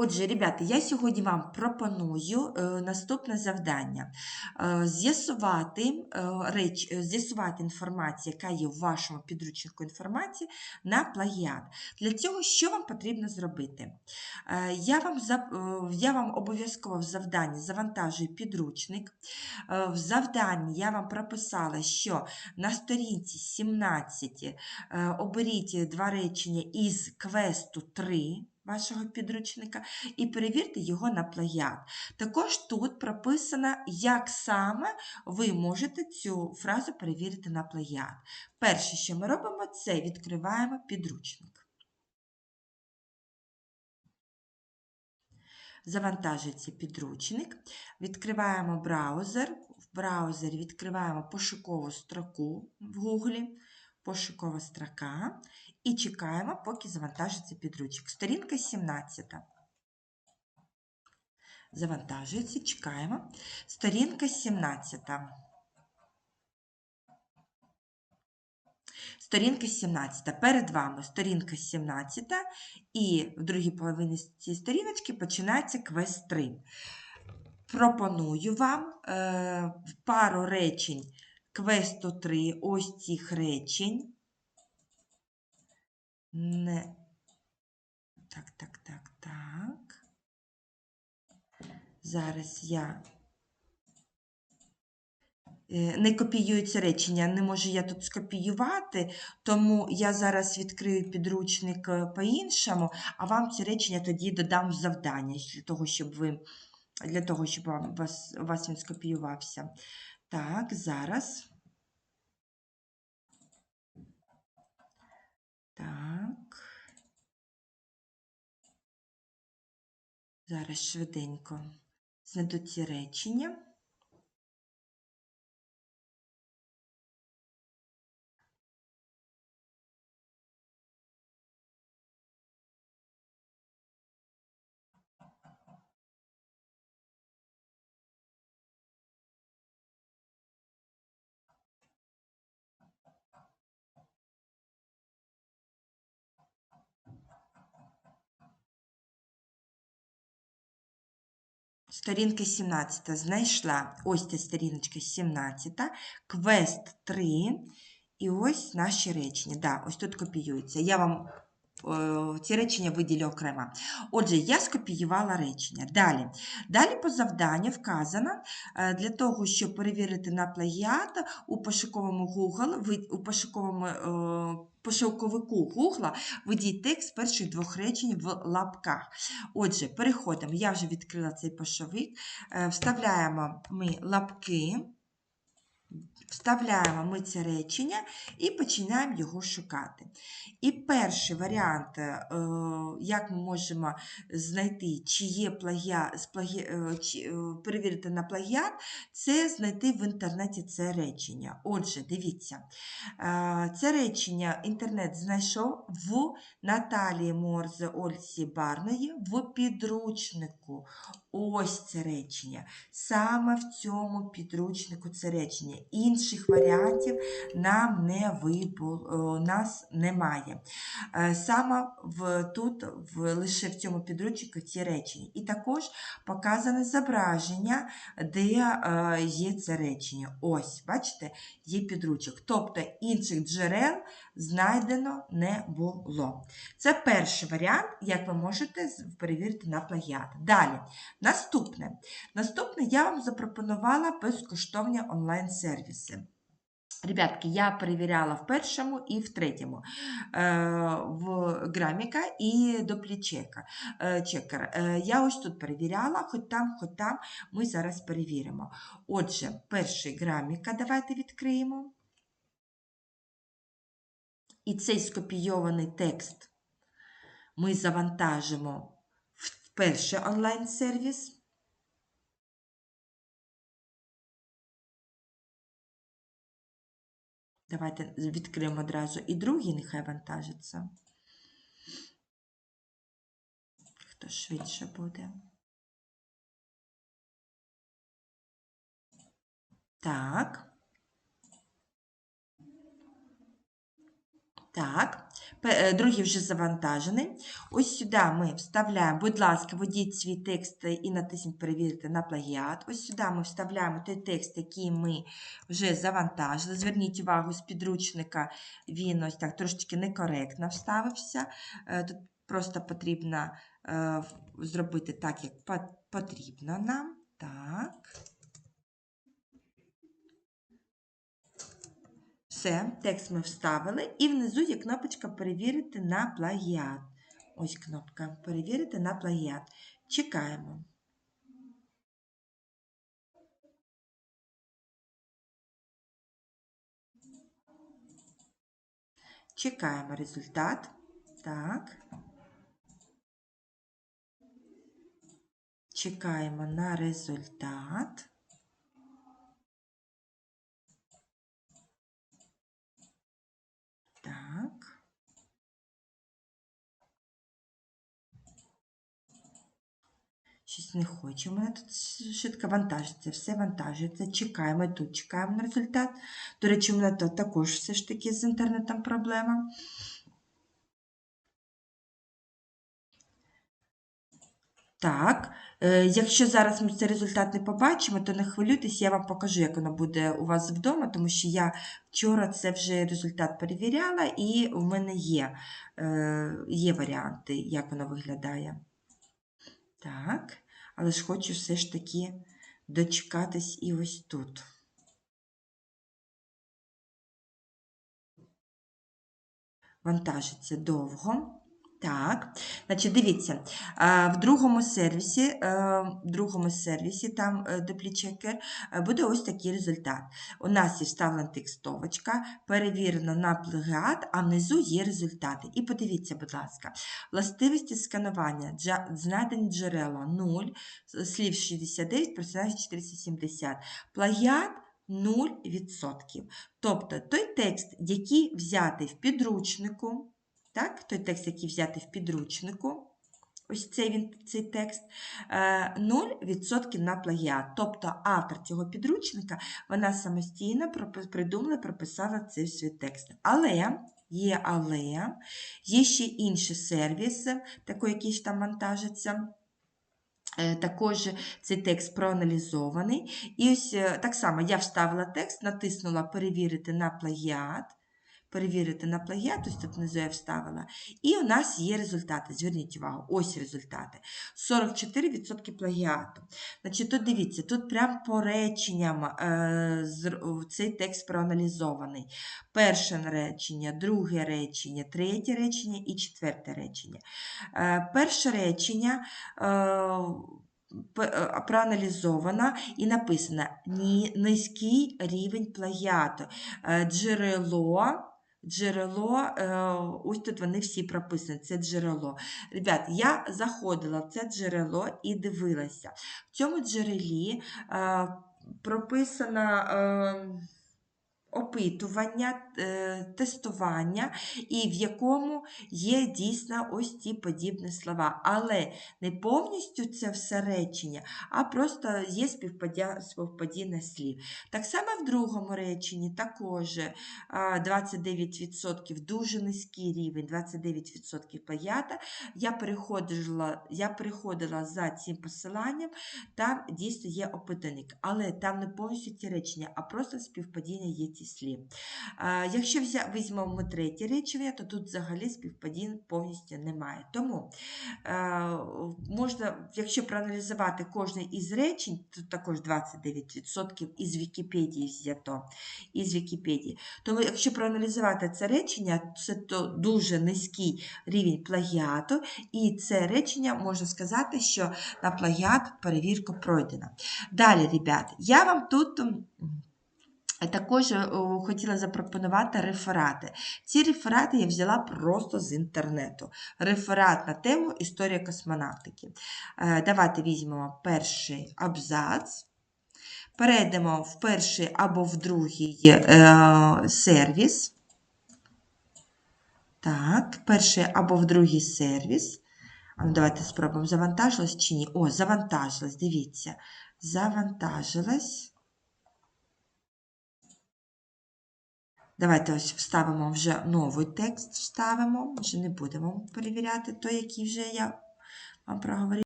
Отже, ребята, я сьогодні вам пропоную е, наступне завдання: Е, з'ясувати е, реч, з'ясувати інформацію, яка є в вашому підручнику інформації на плагіат. Для цього що вам потрібно зробити? Я вам, я вам обов'язково в завданні завантажую підручник. В завданні я вам прописала, що на сторінці 17 е, оберіть два речення із квесту 3 вашого підручника і перевірте його на плагіат. Також тут прописано, як саме ви можете цю фразу перевірити на плагіат. Перше, що ми робимо, це відкриваємо підручник. Завантажується підручник, відкриваємо браузер. В браузері відкриваємо пошукову строку в Google, пошукова строка, і чекаємо, поки завантажиться підручник. Сторінка 17. Завантажується, чекаємо. Сторінка 17. Сторінка 17. Перед вами сторінка 17, і в другій половині цієї сторіночки починається квест 3. Пропоную вам е, пару речень квесту 3, ось цих речень. Не... Так, так, так, так. Зараз я е, не копіюється речення, не можу я тут скопіювати, тому я зараз відкрию підручник е, по-іншому, а вам ці речення тоді додам в завдання для того, щоб ви для того, щоб вас, вас він скопіювався. Так, зараз. Так. Зараз швиденько знайду ці речення. Сторінка 17 знайшла. Ось ця сторіночка 17, квест 3. І ось наші речення. Да, ось тут копіюється. Я вам е, ці речення виділю окремо. Отже, я скопіювала речення. Далі. Далі по завданню вказано, е, для того, щоб перевірити на плагіат, у пошуковому Google, у пошуковому е, пошуковику Гугла введіть текст перших двох речень в лапках. Отже, переходимо. Я вже відкрила цей пошовик. Е, Вставляємо ми лапки, вставляємо ми це речення і починаємо його шукати. І перший варіант, е, як ми можемо знайти, чи є плагіа, з плагі, е, е, перевірити на плагіат, це знайти в інтернеті це речення. Отже, дивіться, це речення інтернет знайшов в Наталії Морзе Ольці Барної в підручнику. Ось це речення. Саме в цьому підручнику це речення. Інших варіантів нам не вибул, нас немає. Е, Саме в, тут, в, лише в цьому підручнику ці речення. І також показане зображення, де е, є це речення. Ось, бачите, є підручник. Тобто інших джерел знайдено не було. Це перший варіант, як ви можете перевірити на плагіат. Далі, наступне. Наступне я вам запропонувала безкоштовні онлайн-сервіси. Ребятки, я перевіряла в першому і в третьому е, в граміка і доплічека. Е, чекер. Е, я ось тут перевіряла, хоч там, хоч там ми зараз перевіримо. Отже, перший граміка давайте відкриємо. І цей скопійований текст ми завантажимо в перший онлайн-сервіс. Давайте відкриємо одразу і другий, нехай вантажиться. Хто швидше буде. Так. Так. Е, Другий вже завантажений. Ось сюди ми вставляємо, будь ласка, введіть свій текст і натисніть перевірити на плагіат. Ось сюди ми вставляємо той текст, який ми вже завантажили. Зверніть увагу, з підручника він ось так трошечки некоректно вставився. Е, Тут просто потрібно е, зробити так, як потрібно нам. Так. Все, текст ми вставили, і внизу є кнопочка Перевірити на плагіат. Ось кнопка Перевірити на плагіат. Чекаємо. Чекаємо результат. Так. Чекаємо на результат. Щось не хоче. У тут швидко вантажиться, все вантажується. Чекаємо тут, чекаємо на результат. До речі, у мене тут також все ж таки з інтернетом проблема. Так, е, якщо зараз ми цей результат не побачимо, то не хвилюйтесь, я вам покажу, як воно буде у вас вдома, тому що я вчора це вже результат перевіряла, і в мене є, е, є варіанти, як воно виглядає. Так, але ж хочу все ж таки дочекатись і ось тут. Вантажиться довго. Так, значить, дивіться, в другому сервісі, е, в другому сервісі, там е, е, буде ось такий результат. У нас є вставлена текстовочка, перевірено на плагіат, а внизу є результати. І подивіться, будь ласка, властивості сканування, знайдені джерела 0, слів 69, персонажів 470, плагіат 0%. Тобто той текст, який взятий в підручнику, так, той текст, який взятий в підручнику, ось цей, він, цей текст, е, 0% на плагіат. Тобто автор цього підручника, вона самостійно придумала, прописала цей свій текст. Але, є але, є ще інші сервіси, такі, які ж там вантажаться. Е, Також цей текст проаналізований. І ось е, так само я вставила текст, натиснула перевірити на плагіат. Перевірити на плагіат, ось тут внизу я вставила. І у нас є результати. Зверніть увагу, ось результати. 44% плагіату. Значить, тут дивіться, тут прям по реченням е, цей текст проаналізований. Перше речення, друге речення, третє речення і четверте речення. Е, перше речення. Е, е, проаналізована і написано «Ні- низький рівень плагіату. Е, Джерело, джерело, е, ось тут вони всі прописані, це джерело. Ребят, я заходила в це джерело і дивилася. В цьому джерелі е, прописано е, опитування, е, тестування, і в якому є дійсно ось ці подібні слова. Але не повністю це все речення, а просто є співпадіння слів. Так само в другому реченні також е, 29% дуже низький рівень, 29% паята. Я переходила, я переходила за цим посиланням, там дійсно є опитаник, але там не повністю ці речення, а просто співпадіння є ці А, Якщо візьмемо третє речення, то тут взагалі співпадінь повністю немає. Тому можна, якщо проаналізувати кожне із речень, то також 29% із Вікіпедії взято. Із Вікіпедії. Тому, якщо проаналізувати це речення, це то дуже низький рівень плагіату, і це речення можна сказати, що на плагіат перевірка пройдена. Далі, ребят, я вам тут. Також е, хотіла запропонувати реферати. Ці реферати я взяла просто з інтернету. Реферат на тему Історія космонавтики. Е, Давайте візьмемо перший абзац. Перейдемо в перший або в другий е, сервіс. Так, перший або в другий сервіс. Ну, давайте спробуємо, завантажилась чи ні. О, завантажилась, дивіться. Завантажилась. Давайте ось вставимо вже новий текст, вставимо, вже не будемо перевіряти той, який вже я вам проговорила.